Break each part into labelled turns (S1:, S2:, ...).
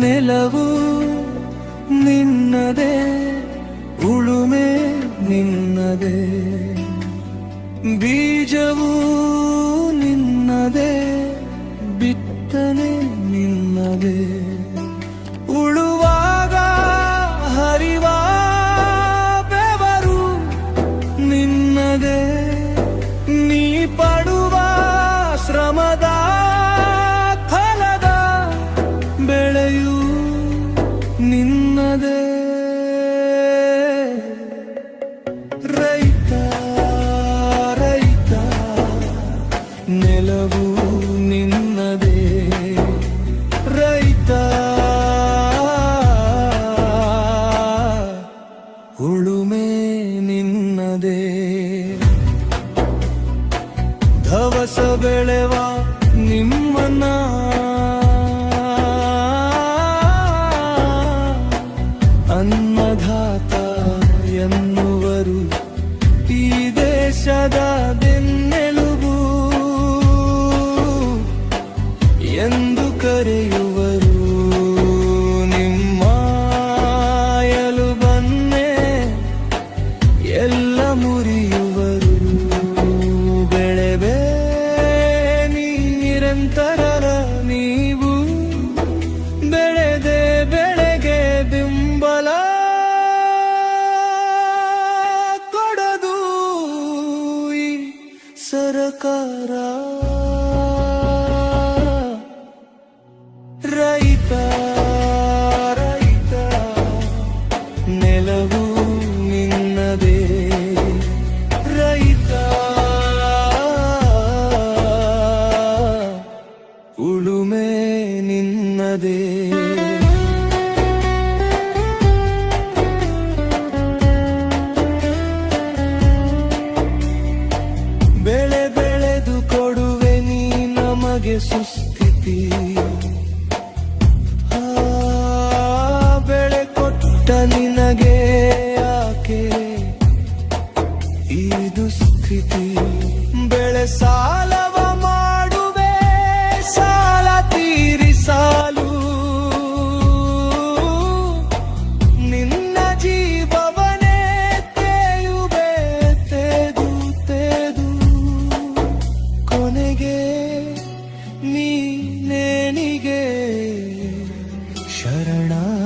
S1: ನೆಲವು ನಿನ್ನದೇ ಉಳುಮೆ ನಿನ್ನದೇ ಬೀಜವು ನಿನ್ನದೇ ಬಿತ್ತನೆ ನಿನ್ನದೇ. ಉಳುವಾಗ ಹರಿವ ಬೆವರು ನಿನ್ನದೇ. ನೀ ಪಡುವ ಶ್ರಮದ ಫಲದ ಬೆಳೆಯು ನಿನ್ನದೇ. ರೈತ ಉಳುಮೆ ನಿನ್ನದೇ. ಅನ್ನದಾತ ಎನ್ನುವರು ಈ ದೇಶದ ಬೆನ್ನೆಲುಬು ಸರಕಾರ ರೈತ ರೈತ ನೆಲವು ನಿನ್ನದೇ. ರೈತ ಉಳುಮೆ ನಿನ್ನದೇ. ನಮಗೆ ಸುಸ್ಥಿತಿ. ಬೆಳೆ ಕೊಟ್ಟ ನಿನಗೆ ಯಾಕೆ? ಈ ದುಸ್ಥಿತಿ. ಬೆಳೆ ಸಾಲವ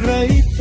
S1: ರೈತ